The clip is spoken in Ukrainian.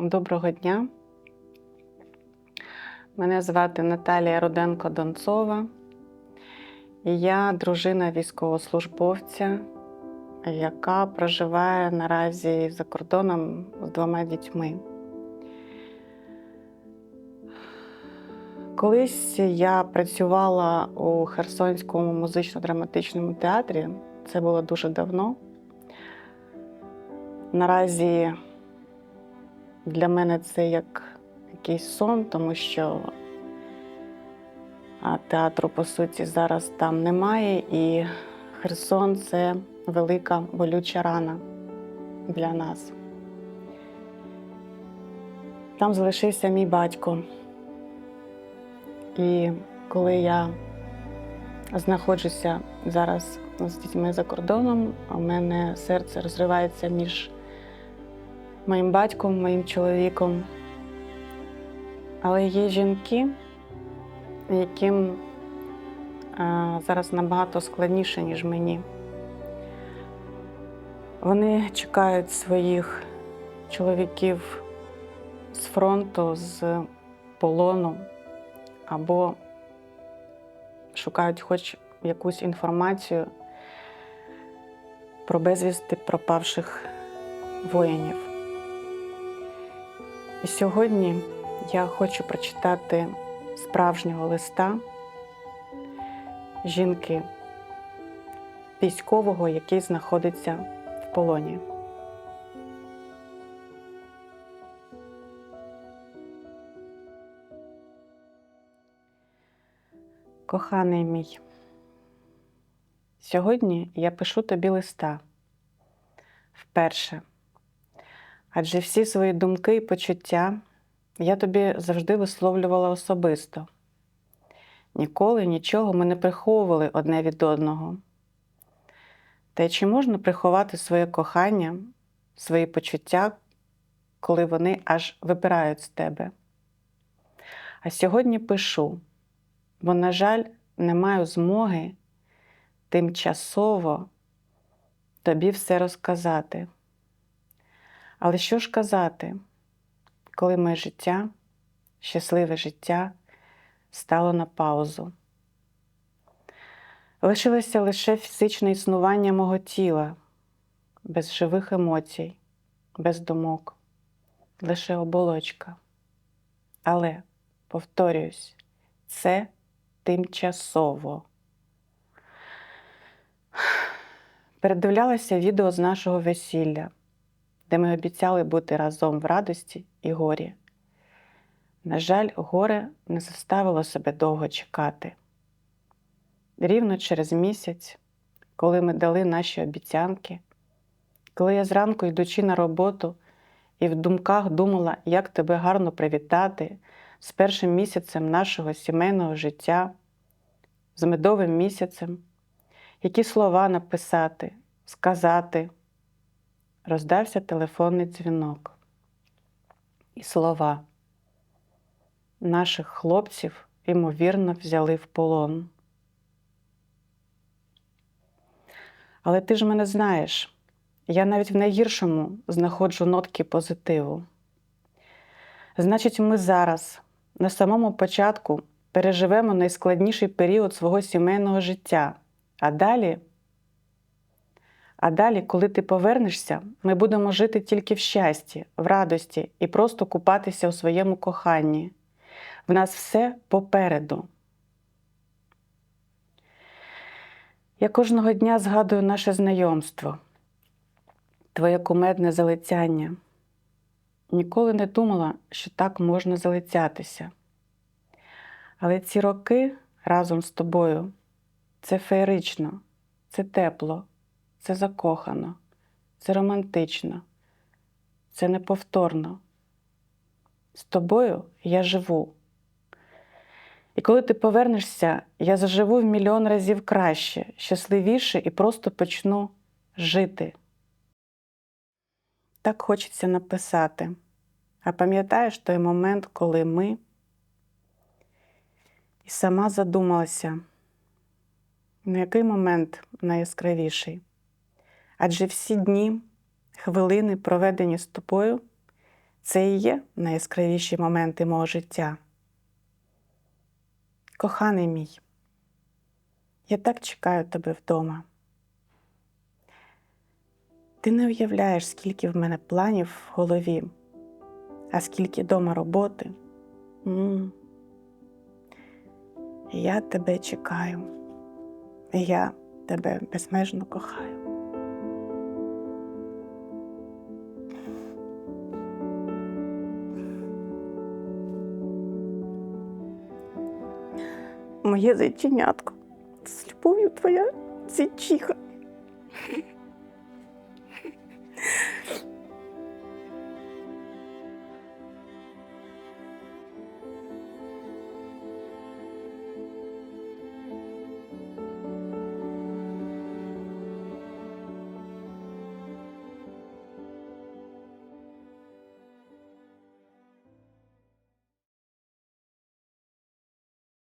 Доброго дня. Мене звати Наталія Руденко Донцова. І я дружина військовослужбовця, яка проживає наразі за кордоном з двома дітьми. Колись я працювала у Херсонському музично-драматичному театрі. Це було дуже давно. Наразі для мене це як якийсь сон, тому що театру, по суті, зараз там немає, і Херсон це велика болюча рана для нас. Там залишився мій батько. І коли я знаходжуся зараз з дітьми за кордоном, у мене серце розривається між моїм батьком, моїм чоловіком. Але є жінки, яким зараз набагато складніше, ніж мені. Вони чекають своїх чоловіків з фронту, з полону, або шукають хоч якусь інформацію про безвісти пропавших воїнів. І сьогодні я хочу прочитати справжнього листа жінки військового, який знаходиться в полоні. Коханий мій, сьогодні я пишу тобі листа вперше. Адже всі свої думки і почуття я тобі завжди висловлювала особисто. Ніколи нічого ми не приховували одне від одного. Та чи можна приховати своє кохання, свої почуття, коли вони аж випирають з тебе? А сьогодні пишу, бо, на жаль, не маю змоги тимчасово тобі все розказати. Але що ж казати, коли моє життя, щасливе життя, стало на паузу? Лишилося лише фізичне існування мого тіла, без живих емоцій, без думок, лише оболочка. Але, повторююсь, це тимчасово. Передивлялася відео з нашого весілля де ми обіцяли бути разом в радості і горі. На жаль, горе не заставило себе довго чекати. Рівно через місяць, коли ми дали наші обіцянки, коли я зранку, йдучи на роботу, і в думках думала, як тебе гарно привітати з першим місяцем нашого сімейного життя, з медовим місяцем, які слова написати, сказати роздався телефонний дзвінок. І слова наших хлопців, ймовірно, взяли в полон. Але ти ж мене знаєш, я навіть в найгіршому знаходжу нотки позитиву. Значить, ми зараз, на самому початку, переживемо найскладніший період свого сімейного життя, а далі а далі, коли ти повернешся, ми будемо жити тільки в щасті, в радості і просто купатися у своєму коханні. В нас все попереду. Я кожного дня згадую наше знайомство, твоє кумедне залицяння. Ніколи не думала, що так можна залицятися. Але ці роки разом з тобою це феєрично, це тепло це закохано, це романтично, це неповторно. З тобою я живу. І коли ти повернешся, я заживу в мільйон разів краще, щасливіше і просто почну жити. Так хочеться написати. А пам'ятаєш той момент, коли ми і сама задумалася, на який момент найяскравіший? Адже всі дні, хвилини, проведені з тобою, Це і є найяскравіші моменти мого життя. Коханий мій, я так чекаю тебе вдома. Ти не уявляєш, скільки в мене планів в голові, а скільки дома роботи. м Я тебе чекаю. Я тебе безмежно кохаю. Моє зайченятко, з любов'ю твоя зайчиха.